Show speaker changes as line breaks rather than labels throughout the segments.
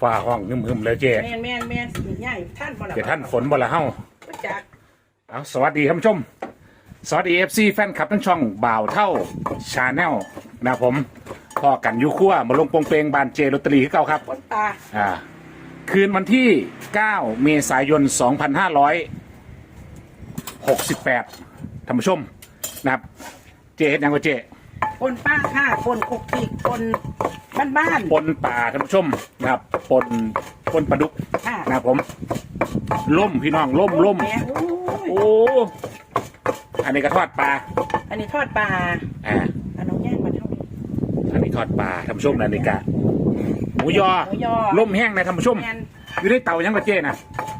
ฟ้าห้องหึมๆเลยเจ๊
แม่นแม่นแม่นสิใหญ่ท่านบ่ล่ะ
เดี๋ยวท่านฝนบ่ละเฮา
บ่จัก
เอาสวัสดีท่านผู้ชม สวัสดีเอฟซีแฟนคลับทั้งช่องบ่าวเท่าชาแนลนะครับผมพอกันอยูคั่วมาลงโปงเปงบานเจลอตเตอรี่คือเก่าครับ
คนตา
อ่า คืนวันที่ 9 เมษายน 2568ท่านผู้ชมนะครับ เจเฮ็ดหยังก็เจ
คนป้าค่ะคนคุกคิกคน บ้าน
ปนป่าท่านผู้ชมนะครับปนปนปลาดุก
ๆค่ะ
นะครับผมล่มพี่น้องล่มล่ม
แม่โอ้ย
โอ้อันนี้ก็ทอดปลา
อันนี้ทอดปลา
อ่า
อันน้องย่างมาเท่า
อันนี้ทอดปลาท่านผู้ชมนะนี่กะหมูยอ
หมูยอ
ล่มแห้งนะท่านผู้ชม
แม่น
อยู่ในเตายังกะเจ้นะ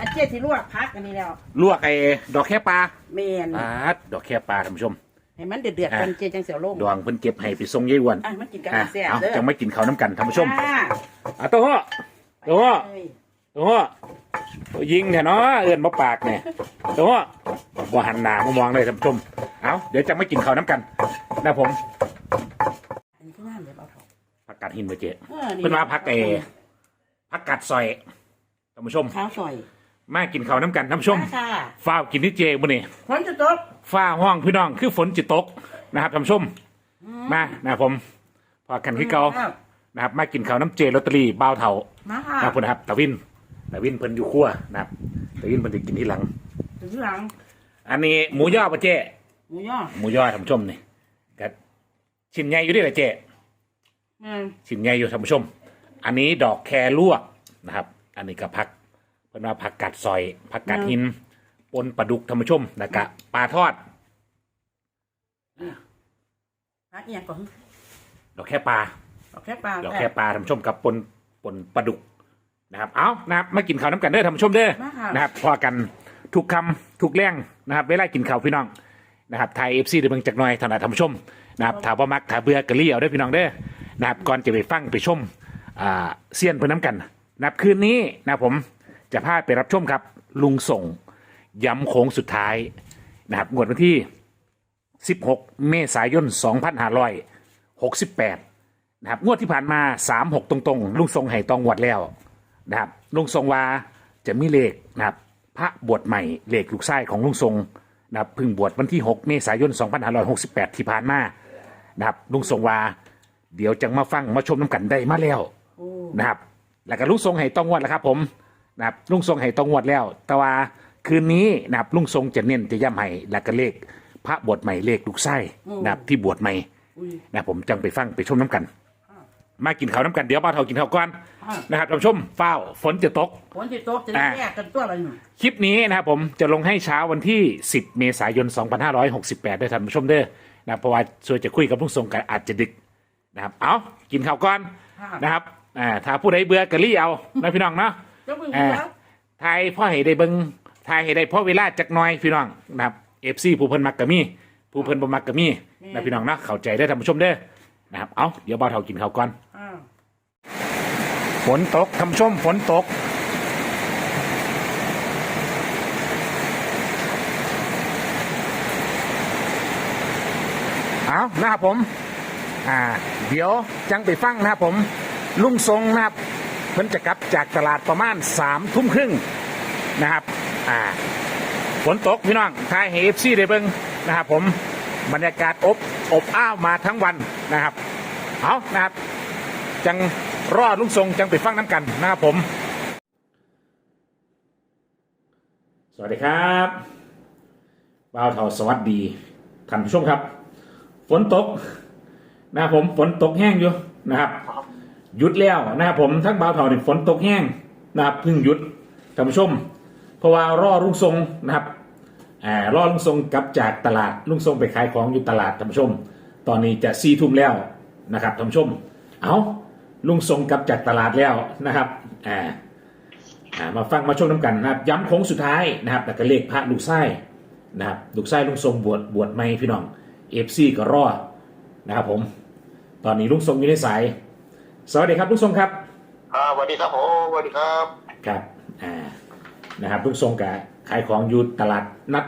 อันเจ๊ที่ลวกพักอันนี้แล้ว
ลวกไอ้ดอกแค่ปลา
แม่น
อ่าดอกแค่ปลาท่านผู้ชม
ให้มันเดือดๆกันเจ๊จังเสียวลง
ดวงเพิ่นเก็บให้ไปส่งยายอ้วน
อะมันกินกัน
อะ
แซ่บ
เอา
เด้อ
จังไม่กินข้าวน้ำกันท่านผู้ชม
ค่ะ
อะโตัวหัวโตัวหัว
เอ้ย
โตัวหัวยิงแถเนาะเอื้อนมาปากเนี่ยโตัวหัวบ่หันหน้ามามองเลยท่านผู้ชมเอาเดี๋ยวจังไม่กินข้าวน้ำกันนะผม
อันนี้ก็งามเลยเบาเถา
ผักกาดหินไปเจ๊
ออ
เพิ่นมาพักเอ ผักกาดซอยท่านผู้ชม
ข้าวซอย
มากินข้าวน้ำกันท่านผู้ชม
ค่ะ
ฝ้าวกินที่เจมื้อนี้
ฝนจะตก
ฝ้าห้องพี่น้องคือฝนจิตกนะครับท่านผู้ชมมานะครับผมพอกันที่เก่า
ครับ
นะครับมากินข้าวน้ำเจลอตเตอรี่บ้าวเถา
มาค่ะ
นะครับคุณนะครับตาวินตาวินเพิ่นอยู่ครัวนะครับตาวินเพิ่นจะกินที่หลัง
ถึงหลัง
อันนี้หมูย่อปะเจ
หมูย่อ
หมูย่อท่านผู้ชมนี่ก็ชิ้นใหญ่อยู่ด้วยละเจ
แม่น
ชิ้นใหญ่อยู่ท่านผู้ชม อันนี้ดอกแครวกนะครับ อันนี้ก็ผัก เพิ่นว่าผักกัดซอยผักกัดหินปนปลาดุกท่านผู้ชมนะกะปลาทอด
พักอีกอย่างก่อน
ดอกแค่ปลา
ดอกแค่ปลา
ดอกแค่ปลาท่านผู้ชมกับปนปนปลาดุกนะครับ เอานะครับมากินข้าวน้ำกันเด้อท่านผู้ชมเด้อ
มาค่ะ
นะครับพอกันทุกคำทุกแรงนะครับเวลากินข้าวพี่น้องนะครับไทยเอฟซีเดี๋ยวเบิ่งจากหน่อยถนัดท่านผู้ชมนะครับถามว่ามักถามเบื่อกะลี่เอาได้อพี่น้องเด้อนะครับก่อนจะไปฟังไปชมอ่าเซียนเพื่นน้ำกันนะครับคืนนี้นะครับผม จะพาไปรับชมครับ ลุงส่งย้ำโค้งสุดท้ายนะครับงวดวันที่ 16 เมษายน 2568 นะครับ งวดที่ผ่านมา 36 ตรงๆ ลุงทรงไห่ตองงวดแล้วนะครับลุงทรงว่าจะมีเลขนะครับพระบวชใหม่เลขลูกไส้ของลุงทรงนะครับเพึ่งบวชวันที่ 6 เมษายน 2568 ที่ผ่านมานะครับลุงทรงว่าเดี๋ยวจังมาฟังมาชมน้ำกันได้มาแล้ว
โอ้
นะครับ แล้วก็ลุงทรงไห่ตองงวดแล้วครับผม นะครับลุงทรงไห่ตองงวดแล้ว แต่ว่าคืนนี้นะครับลุงทรงจะเน้นจะย้ำให้แล้วก็เลข พระบวชใหม่เลขลูกไส้นะครับที่บวชใหม่
อุ้ย
นะผมจังไปฟังไปชมน้ำกัน มากินข้าวน้ำกันเดี๋ยวบ้าวเทากินข้าวก่อน
อ่า
นะครับท่านผู้ชมฟ้าวฝนจะตก
ฝนจะตกจะได้แยกกันตัวอะไรหนึ่ง
คลิปนี้นะครับผมจะลงให้เช้าวันที่ 10 เมษายน 2568ด้วยท่านผู้ชมเด้อนะเพราะว่าส่วนจะคุยกับผู้ทรงกันอาจจะดึกนะครับ เอากินข้าวก่อนนะครับอ่าถ้าผู้ใดเบื่อกะลี่เอานะพี่น้องเนาะ
จะมึง
อ่า
แล้ว
ทายพ่อให้ได้เบิงทายให้ได้พ่อเวลาจักหน้อยพี่น้องนะครับเอฟซีผู้เพิ่นมักกะมีผู้เพิ่นบ่มักกะมีนะพี่น้องเนาะเข้าใจได้อท่านผู้ชมเด้อนะครับเอาเดี๋ยวบ่าวเทากินข้าวก่อน
อ้าว
ฝนตกทำชมฝนตก เอานะครับผม อ่า เดี๋ยวจังไปฟังนะครับผม ลุงทรงนะครับ เพิ่นจะกลับ จากตลาดประมาณสามทุ่มครึ่งนะครับอ่าฝนตกพี่น้องทายเฮฟซีได้เบิงนะครับผมบรรยากาศอบอบอ้าวมาทั้งวันนะครับเอานะครับ จังรอดลุงทรงจังไปฟังน้ำกันนะครับผม สวัสดีครับบ่าวเทาสวัสดีท่านผู้ชมครับ ฝนตกนะครับผมฝนตกแห้งอยู่นะครับ หยุดแล้วนะครับผมทั้งบ่าวเทาเนี่ยฝนตกแห้งนะครับเพิ่งหยุดท่านผู้ชม เพราะว่ารอลุงทรงนะครับอ่ารอลุงทรงกลับจากตลาดลุงทรงไปขายของอยู่ตลาดท่านผู้ชม ตอนนี้จะสี่ทุ่มแล้วนะครับท่านผู้ชม เอาลุงทรงกลับจากตลาดแล้วนะครับอ่าอ่ามาฟังมาชมน้ำกันนะครับ ย้ำโค้งสุดท้ายนะครับแต่ก็เลขพระลูกไส้นะครับลูกไส้ลุงทรงบวชบวชไม่พี่น้องเอฟซีก็รอดนะครับผม ตอนนี้ลุงทรงอยู่ในสาย สวัสดีครับลุงทรงครับ
อ่าสวัสดีครับผมสวัสดีครับ
ครับอ่านะครับลุงทรงกับขายของอยู่ตลาดนัด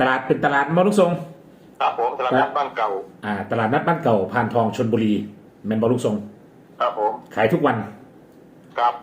ตลาดเป็นตลาดมาลุงทรง
ครับผมตลาดนัดบ้านเก่า
อ่า ตลาดนัดบ้านเก่าพานทองชนบุรีแมนบอลุงทรง
ครับผม
ขายทุกวัน
ครับ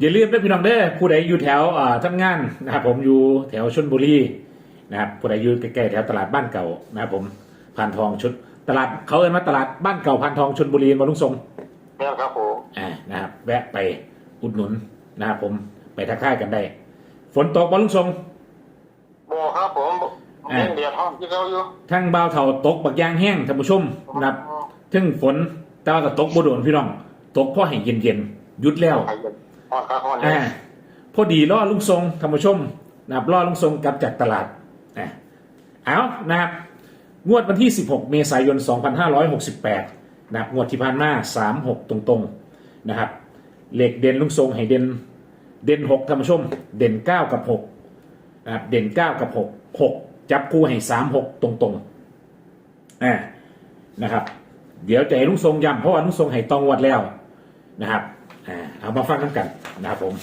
อย่าลืมนะพี่น้องเด้อผู้ใดอยู่แถวอ่าทำงานนะครับผมอยู่แถวชลบุรีนะครับผู้ใดอยู่ใกล้ๆแถวตลาดบ้านเก่านะครับผมพันทองชุด ตลาดเขาเอ่นว่าตลาดบ้านเก่าพันทองชลบุรีมาลุงทรง
แม่นครับผม
อ่านะครับ แวะไปอุดหนุนนะครับผมไปทักทายกันได้ ฝนตกมาลุงทรง
บอครับผม
อ่า
เล่นเดียดห้องที่เขาอยู่
ทั้งบ่าวเถาตกบักยางแห้งท่านผู้ชมนะครับถึงฝนแต่ว่าก็ตกบ่โดนพี่น้อง ตกเพราะให้เย็นๆหยุดแล้ว
ใครเป็นห้องข้าห้อง
อ่า
เนี่ย
พอดีล่อลุงทรงท่านผู้ชมนะครับล่อลุงทรงกลับจากตลาดอ่าเอานะครับ งวดวันที่ 16 เมษายน 2568 นะครับ งวดที่ผ่านมา 36 ตรงๆ นะครับ เหล็กเด่นลุงทรงให้เด่น เด่น6ท่านผู้ชม เด่น 9 กับ 6 นะครับ เด่น 9 กับ 6 6 จับคู่ให้ 3 6 ตรงๆ อ่า นะครับ เดี๋ยวจะให้ลุงทรงย้ำเพราะว่าลุงทรงให้ตองวัดแล้ว นะครับ อ่า เอามาฟังกันกันนะครับผม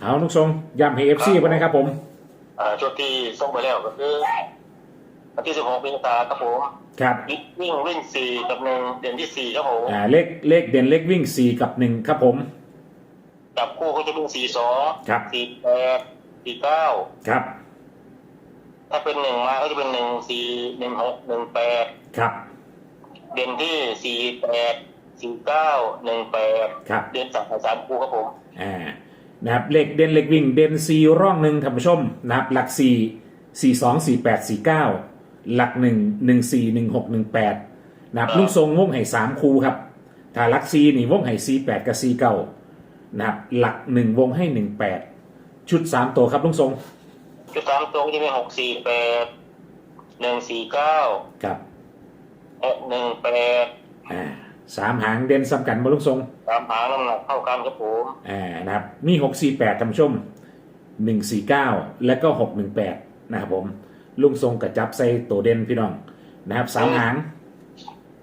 เอาลุงทรงย้ำให้เอฟซีไปนะครับผม
ช่วงที่ส่งไปแล้วก็คือวันที่สิบหกมีนาครับผม
ครับ
วิ่งวิ่งสี่กับหนึ่งเด่นที่สี่ครับผม
อ่าเลขเลขเด่นเลขวิ่ง4กับ1ครับผม
จับคู่ก็จะเป็นสี่สอง
ครับ
สี่แปดสี่เก้า
ครับ
ถ้าเป็นหนึ่งมาก็จะเป็นหนึ่งสี่หนึ่งหกหนึ่งแปด
ครับ
เด่นที่สี่แปดสี่เก้าหนึ่งแปด
ครับ
เด่นสามสามคู่ครับผม
อ่า นะครับเลขเด่นเลขวิ่งเด่น4ร่องหนึ่งท่านผู้ชมนะครับหลัก4 4 2 4 8 4 9หลัก1 1 4 1 6 1 8นะครับลุงทรงวงให้3คูครับถ้าหลัก4นี่วงให้4 8กับ4 9นะครับหลัก1วงให้1 8ชุด3ตัวครับลุงทรง
ชุดสามตัวก็จะเป็นหกสี่แปดหนึ่งสี่เก้า
ครับ
หกหนึ่งแปด
อ่า สามหางเด่นสำคัญมาลุงทรง
ตามหางน้ำหนักเท่ากันครับผม
อ่านะครับมีหกสี่แปดท่านผู้ชมหนึ่งสี่เก้าและก็หกหนึ่งแปดนะครับผมลุงทรงกระจับใส่ตัวเด่นพี่น้องนะครับสามหาง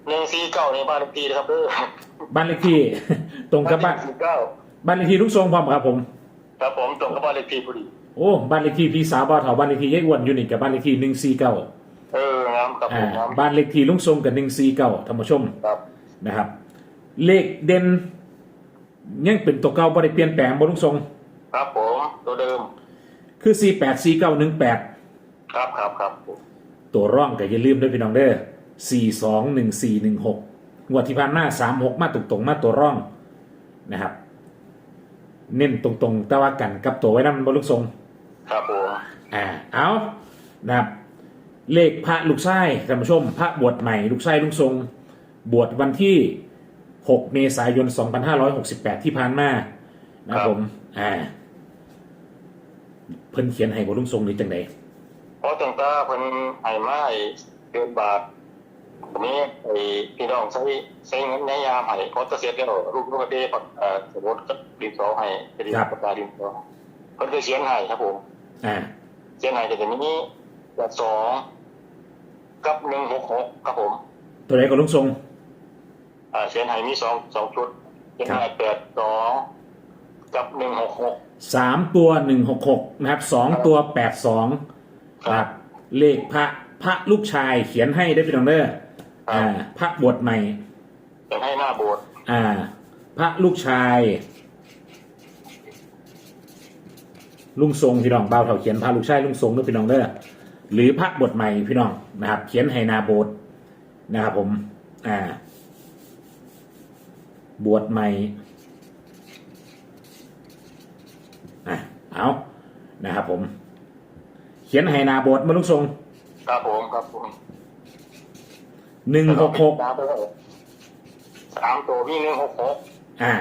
หนึ่งสี่เก้าในบ้านเลขที่นะครับเด้อ
บ้านเลขที่ ตรงกับบ้าน
สี่เก้า
บ้านเลขที่ลุงทรงพร้อมครับผม
ครับผมตรงกับบ้านเลขที่พอดี
โอ้บ้านเลขที่พี่สาวบ้าวเถาบ้านเลขที่ยายอ้วนอยู่นี่กับบ้านเลขที่หนึ่งสี่เก้า
เอองามครับผ
อ่า
มงาม
บ้านเลขที่ลุงทรงกับหนึ่งสี่เก้าท่านผู้ชม
ครับ
นะครับ เลขเด่นยังเป็นตัวเก่าบ่ได้เปลี่ยนแปลงบ่ลุงทรง
ครับผมตัวเดิม
คือสี่แปดสี่เก้าหนึ่งแปด
ครับครับครับผม
ตัวร่องก็อย่าลืมด้วยพี่น้องเด้อสี่สองหนึ่งสี่หนึ่งหกงวดที่ผ่านมาสามหกมาตรงๆมาตัวร่องนะครับ เน้นตรงๆ แต่ว่ากันกับตัวไว้นั่นบรรลุกทรง
ครับผม
อ่าเอานะครับเลขพระลูกไส้ท่านผู้ชม พระบวชใหม่ลูกไส้ลุงทรง บวชวันที่ 6 เมษายน 2568 ที่ผ่านมานะครับผม อ่า เพิ่นเขียนให้บรลุงทรงหรือจังได
เพราะจังตาเพิ่นให้มาให้เกินบาทผมนี้ไอ้พี่น้องใช้ใช้เงินในยามให้เพราะจะเสียแล้วลูกลูกกระเดปักเอ่อสมมติก็ดินสอให้จะดินปากกาดินสอเพิ่นเคยเขียนให้ครับผม
อ่า
เชียงรายจะเป็นนี้แปดสองกับหนึ่งหกหกครับผม
ตัวไหนก็ลุงทรง
อ่า เชียงรายมีสองสองชุดเชียงรายแปดสองกับหนึ่งหกหก
สามตัวหนึ่งหกหกนะครับสองตัวแปดสอง
ค
ค
รั
รับบเลขพระพระลูกชายเขียนให้ได้พี่น้องเด้ออ่า พระบวชใหม่
จะให้หน้าโบสถ์
อ่า พระลูกชาย ลุงทรงพี่น้องเบาเถาเขียนพระลูกชายลุงทรงด้วยพี่น้องเด้อหรือพระบทใหม่พี่น้องนะครับ เขียนให้นาโบสถ์นะครับผม อ่า บวชใหม่อะเอานะครับผม เขียนให้นาโบสถ์มาลุงทรง
ครับผมครับผม
หนึ่งหกหก
สามตัวสามตัวมีหนึ่งหกหก
อ่า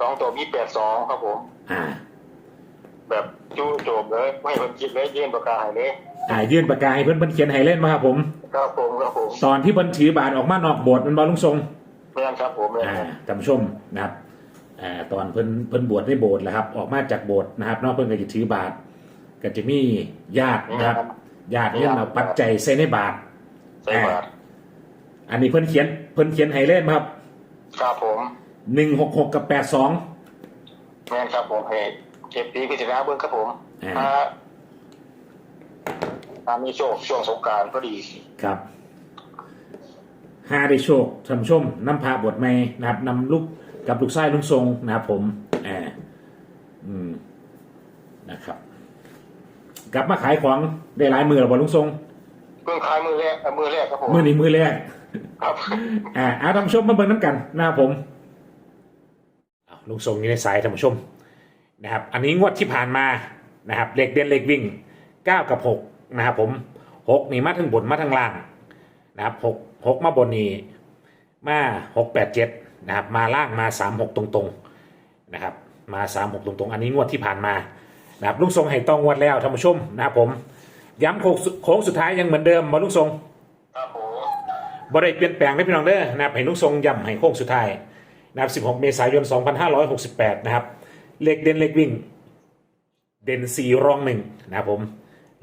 สองตัวมีแปดสองครับผม
อ่า
แบบจู้โจบเลยไม่ให้คนคิดเลยยื่นประกาศให้เลย
อ่ายื่นปากกาให้เพิ่นเพิ่นเขียนให้เล่นมาครับผม
ครับผมครับผม
ตอนที่เพิ่นถือบาทออกมานอกโบสถ์มันบอลุงทรง
เมื่อนครับผมเมื่อน
อ่า
ครับ
ท่านผู้ชมนะครับอ่าตอนเพิ่นเพิ่นบวชในโบสถ์แหละครับ ออกมาจากโบสถ์นะครับนอกเพิ่นก็จะถือบาทก็จะมีญาตินะครับญาติเนี่ยเอาปัจจัยใส่ในบาท
ใส่บาท
อันนี้เพิ่นเขียนเพิ่นเขียนให้เล่นมาครับ
ครับผม
หนึ่งหกหกกับแปดสอง
เมื่อนครับผมเหตุเก็บปีพิจารณาเบื้องครับผม
อ่า
ถ้าถ้ามีโชคช่วงสงกรารก็ดี
ครับ หาได้โชคท่านผู้ชมนำพาบวชใหม่นะครับนำลูกกับลูกชายลุงทรงนะครับผมแอบอืมนะครับ กลับมาขายของได้หลายมือแล้วบ่ลุงทรง
เพิ่งขายมือแรกเอ่อมือแรกครับผม
มือนี้มือแรก
ครับ
อ่าเอาท่านผู้ชมมาเบิ่งน้ำกันนะครับผมเอาลุงทรงอยู่ในสายท่านผู้ชมนะครับ อันนี้งวดที่ผ่านมานะครับเลขเด่นเลขวิ่งเก้ากับหกนะครับผมหกนี่มาทั้งบนมาทั้งล่างนะครับหก หกมาบนนี่มาหกแปดเจ็ดนะครับมาล่างมาสามหกตรงๆนะครับมาสามหกตรงๆ อันนี้งวดที่ผ่านมานะครับลุงทรงให้ต้องงวดแล้วท่านผู้ชมนะครับผมย้ำโค้งสุดโค้งสุดท้ายยังเหมือนเดิมมาลุงทรง
ครับผม
บ่ได้เปลี่ยนแปลงได้พี่น้องเด้อนะครับให้ลุงทรงย้ำให้โค้งสุดท้ายนะครับ 16 เมษายน 2568 นะครับ เลขเด่นเลขวิ่ง เด่น4รองหนึ่งนะครับผม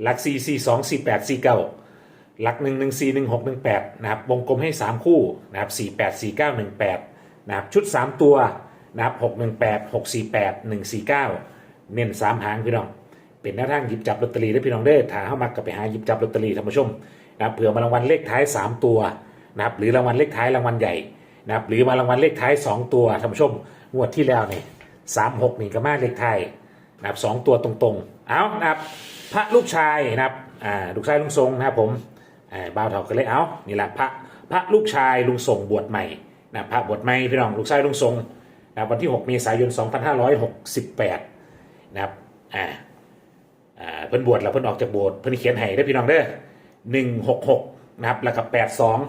หลัก 4 4 2 4 8 4 9 หลัก 1 1 4 1 6 1 8นะครับวงกลมให้ 3 คู่นะครับ4 8 4 9 1 8นะครับชุด 3 ตัวนะครับ6 1 8 6 4 8 1 4 9 เน้น 3 หางพี่น้อง เป็นหน้าทางหยิบจับลอตเตอรี่ได้พี่น้องเด้อถ้าเข้ามากับไปหาหยิบจับลอตเตอรี่ท่านผู้ชมนะครับเผื่อมารางวัลเลขท้าย 3 ตัวนะครับหรือรางวัลเลขท้ายรางวัลใหญ่นะครับหรือมารางวัลเลขท้าย 2 ตัวท่านผู้ชมงวดที่แล้วเนี่ยสามหกนี่ก็มาเลขท้ายนะครับสองตัวตรงๆ เอานะครับพระลูกชายนะครับอ่าลูกชายลุงทรงนะครับผม บ่าวเถาก็เลยเอานี่แหละพระพระลูกชายลุงทรงบวชใหม่นะพระบวชใหม่พี่น้องลูกชายลุงทรงนะวันที่ 6 เมษายน 2568 นะครับอ่าอ่าเพิ่นบวชแล้วเพิ่นออกจากบวชเพิ่นเขียนให้ได้พี่น้องเด้อ166 นะครับแล้วก็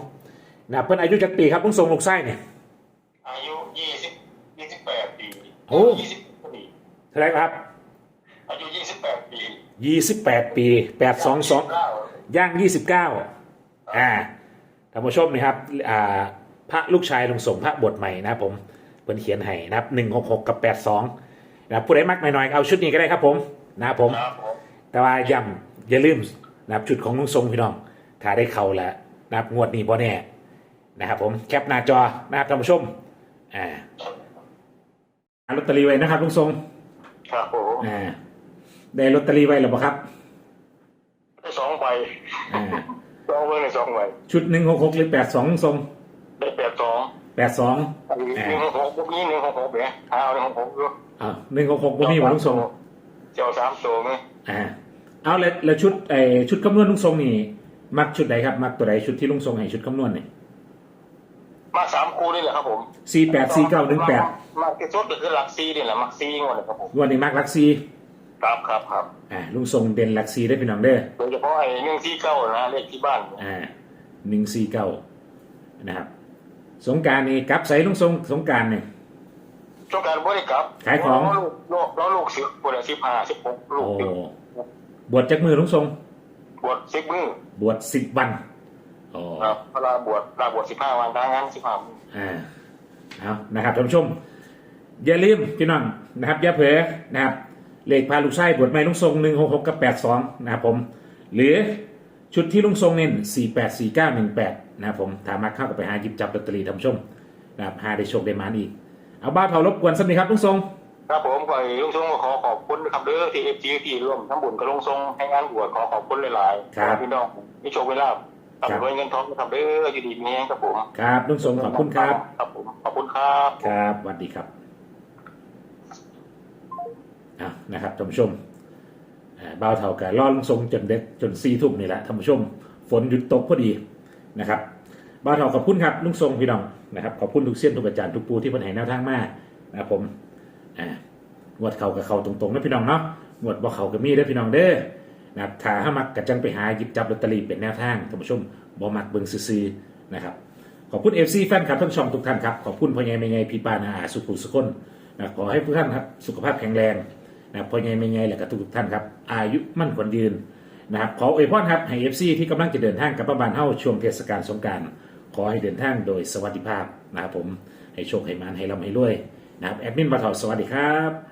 82นะเพิ่นอายุจักปีครับลุงทรงลูกชายเนี่ย
อายุ 20 28 ปี
โอ้
20ปี
เท่าไหร่ครับ
อายุ 28 ปี 28 ปี 822
ย่างยี่สิบเก้าอ่าท่านผู้ชมนะครับอ่าพระลูกชายลุงสมพระบทใหม่นะครับผมเพิ่นเขียนให้นะครับหนึ่งหกหกกับแปดสองนะครับผู้ใดมักหน่อยๆเอาชุดนี้ก็ได้ครับผมนะครับผม
ครับผม
แต่ว่าย้ำอย่าลืมนะครับชุดของลุงทรงพี่น้องถ้าได้เข้าแล้วนะครับงวดนี้บ่แน่นะครับผมแคปหน้าจอนะครับท่านผู้ชมอ่าเอาลอตเตอรี่ไว้นะครับลุงทรง
ครับผม
อ่าได้ลอตเตอรี่ไว้หรือเปล่าครับ
ได้สองใบ
อ่า
สองใบในสองใบ
ชุดหนึ่งหกหกหรือแปดสองลุงทรง
ได้แปดสอง
แปดสอง
อันนี้หนึ่งหกหกพวกนี้หนึ่งหกหกเนี่ยเอาหนึ่งหกหกด้วย
อ่าหนึ่งหกหกบ่มีหว่าลุงทรง
เจ้าสามตัวไหม
อ่าเอาแล้วแล้วชุดไอชุดคำนวณลุงทรงนี่มักชุดใดครับมักตัวใดชุดที่ลุงทรงให้ชุดคำนวณนี่
มาสามคู่นี่แหละครับผม
สี่แปดสี่เก้าหนึ่งแปด
มาที่สุดก็คือหลักซีนี่แหละมักซีงวดเลยครับผม
วันนี้มักลักซี
ครับครับครับ
อ่าลุงทรงเด่นลักซีได้พี่น้องเด้อ
โดยเฉพาะไอ้หนึ่งซีเก้านะเลขที่บ้าน
อ่าหนึ่งสี่เก้านะครับ สงกรารนี่กลับใส่ลุงทรงสงกรารเนี่ย
ช่วงการบริกรับ
ขายของ
ลูกลูกแล้วลูกสิบปวดสิบห้าสิบหกลู
โอ้
กสิบบ
วชจากมือลุงทรง
ปวดสิบมือบ
วชสิบวันโอ้
ครับเวลาบวชลาบวชสิบห้าวันทางานสิบห้าวัน
อ่าเอานะครับท่านผู้ชม อย่าลืมพี่น้องนะครับ อย่าเผลอนะครับ เลขพาลูกชายบวชใหม่ลุงทรงหนึ่งหกหกกับแปดสองนะครับผม หรือชุดที่ลุงทรงเน้นสี่แปดสี่เก้าหนึ่งแปดนะครับผมถามมาเข้ากับไปหาหยิบจับลอตเตอรี่ท่านผู้ชมนะครับหาได้โชคได้มานอีก เอาบ้าเผารบกวนสักนิดครับลุงทรง
ครับผมก็ลุงทรงก็ขอขอบคุณนะครับเด้อที่เอฟจีที่ร่วมทั้งบุญกับลุงทรงให้งานบวชขอขอบคุณหลายๆ
ครับ
พี่น้องมีโชคเวลาบ
ครับ
ทำด้วยเงินทองนะครับเด้ออยู่ดีมีแรงครับผม
ครับลุงทรงขอบคุณครับ
ครับผมขอบคุณครับ
ครับสวัสดีครับอะ นะครับท่านผู้ชมอ่าบ่าเท่ากับล่อลุงทรงจนเด็ดจนสี่ทุ่มนี่แหละท่านผู้ชม ฝนหยุดตกพอดีนะครับบ่าเท่าขอบคุณครับลุงทรงพี่น้องนะครับขอบคุณทุกเส้นทุกอาจารย์ทุกปูที่เพันให้แนวทางมานะครับผมงวดเขากับเขาตรงๆนะพี่น้องเนาะงวดบ่เขากับมีได้อพี่น้องเด้อนะครับถ้าห้ามักกระจังไปหาหยิบจับลอตเตอรี่เป็นแนวทางท่านผู้ชมบ่มักเบิ่งซื่อนะครับขอบคุณเอฟซีแฟนคลับทั้งช่องทุกท่านครับขอบคุณพ่อใหญ่แม่ใหญ่พี่ป้านาอาสุขุสุขคนนะขอให้ทุกท่านครับสุขภาพแข็งแรง นะพ่อใหญ่แม่ใหญ่และกับทุกท่านครับ อายุมั่นขวัญยืนนะครับขออวยพรครับให้เอฟซีที่กำลังจะเดินทางกับบ้านเฮ้าช่วงเทศกาลสงกรารขอให้เดินทางโดยสวัสดิภาพนะครับผมให้โชคให้มานให้ร่ำให้รวยนะครับแอดมินบัตรสวัสดีครับ